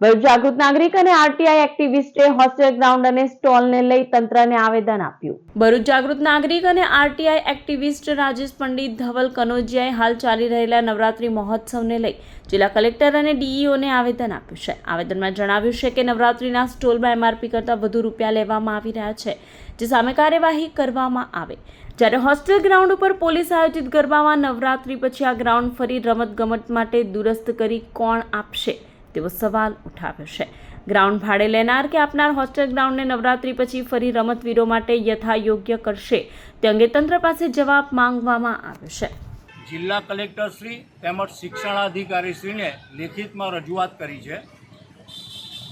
ભરૂચ જાગૃત નાગરિક અને આરટીઆઈ એક્ટિવિસ્ટે હોસ્ટેલ ગ્રાઉન્ડ અને સ્ટોલને લઈ તંત્રને આવેદન આપ્યું. ભરૂચ જાગૃત નાગરિક અને આરટીઆઈ એક્ટિવિસ્ટ રાજેશ પંડિત ધવલ કનોજિયાએ હાલ ચાલી રહેલા નવરાત્રી મહોત્સવને લઈ જિલ્લા કલેક્ટર અને ડીઈઓને આવેદન આપ્યું છે. આવેદનમાં જણાવ્યું છે કે નવરાત્રીના સ્ટોલમાં એમઆરપી કરતાં વધુ રૂપિયા લેવામાં આવી રહ્યા છે, જે સામે કાર્યવાહી કરવામાં આવે. જ્યારે હોસ્ટેલ ગ્રાઉન્ડ ઉપર પોલીસ આયોજિત ગરબામાં નવરાત્રી પછી આ ગ્રાઉન્ડ ફરી રમતગમત માટે દુરસ્ત કરી કોણ આપશે? તેવો સવાલ ઉઠાવ્યો છે. ગ્રાઉન્ડ ભાડે લેનાર કે આપનાર હોસ્ટેલ ગ્રાઉન્ડને નવરાત્રી પછી ફરી રમતવીરો માટે યથાયોગ્ય કરશે તે અંગે તંત્ર પાસે જવાબ માંગવામાં આવ્યો છે. જિલ્લા કલેક્ટરશ્રી તેમજ શિક્ષણાધિકારીશ્રીને લેખિતમાં રજૂઆત કરી છે.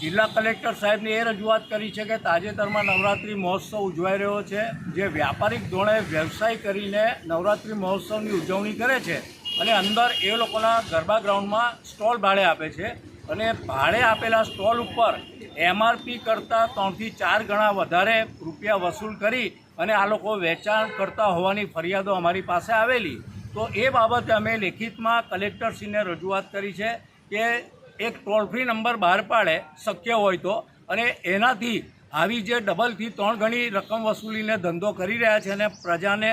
જિલ્લા કલેક્ટર સાહેબને એ રજૂઆત કરી છે કે તાજેતરમાં નવરાત્રિ મહોત્સવ ઉજવાઈ રહ્યો છે. જે વ્યાપારિક ધોરણે વ્યવસાય કરીને નવરાત્રિ મહોત્સવની ઉજવણી કરે છે અને અંદર એ લોકોના ગરબા ગ્રાઉન્ડમાં સ્ટોલ ભાડે આપે છે. અને ભાડે આપેલા સ્ટોલ ઉપર એમઆરપી કરતાં ત્રણથી ચાર ગણા વધારે રૂપિયા વસૂલ કરી અને આ લોકો વેચાણ કરતા હોવાની ફરિયાદો અમારી પાસે આવેલી. તો એ બાબતે અમે લેખિતમાં કલેક્ટરશ્રીને રજૂઆત કરી છે કે એક ટોલ ફ્રી નંબર બહાર પાડે શક્ય હોય તો અને એનાથી આવી જે ડબલથી ત્રણ ગણી રકમ વસૂલીને ધંધો કરી રહ્યા છે અને પ્રજાને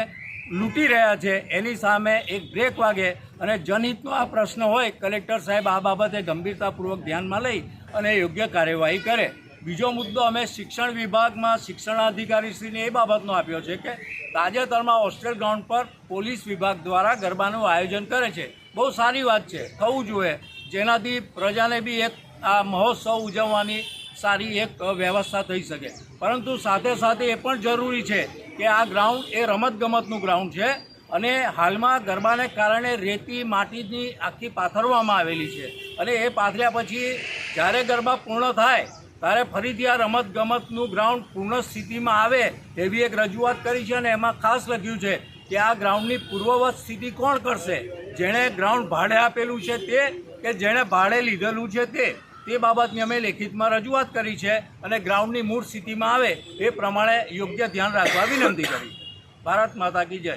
લૂંટી રહ્યા છે. એની સામે એક બ્રેક વાગે અને જનહિતનો આ પ્રશ્ન હોય, કલેક્ટર સાહેબ આ બાબતે ગંભીરતાપૂર્વક ધ્યાનમાં લઈ અને યોગ્ય કાર્યવાહી કરે. બીજો મુદ્દો, અમે શિક્ષણ વિભાગમાં શિક્ષણાધિકારીશ્રીને એ બાબતનો આપ્યો છે કે તાજેતરમાં હોસ્ટેલ ગ્રાઉન્ડ પર પોલીસ વિભાગ દ્વારા ગરબાનું આયોજન કરે છે. બહુ સારી વાત છે. થવું જોઈએ. જેનાથી પ્રજાને બી એક આ મહોત્સવ ઉજવવાની સારી એક વ્યવસ્થા થઈ શકે. પરંતુ સાથે સાથે એ પણ જરૂરી છે કે આ ગ્રાઉન્ડ એ રમતગમતનું ગ્રાઉન્ડ છે અને હાલમાં ગરબાને કારણે રેતી માટીની આખી પાથરવામાં આવેલી છે. અને એ પાથર્યા પછી જ્યારે ગરબા પૂર્ણ થાય, ત્યારે ફરીથી આ રમત ગમતનું ગ્રાઉન્ડ પૂર્ણ સ્થિતિમાં આવે એવી એક રજૂઆત કરી છે અને એમાં ખાસ લખ્યું છે કે આ ગ્રાઉન્ડની પૂર્વવત સ્થિતિ કોણ કરશે? જેણે ગ્રાઉન્ડ ભાડે આપેલું છે તે કે જેણે ભાડે લીધેલું છે તે? તે બાબતની અમે લેખિતમાં રજૂઆત કરી છે અને ગ્રાઉન્ડની મૂળ સ્થિતિમાં આવે એ પ્રમાણે યોગ્ય ધ્યાન રાખવા વિનંતી કરી. ભારત માતા કી જય.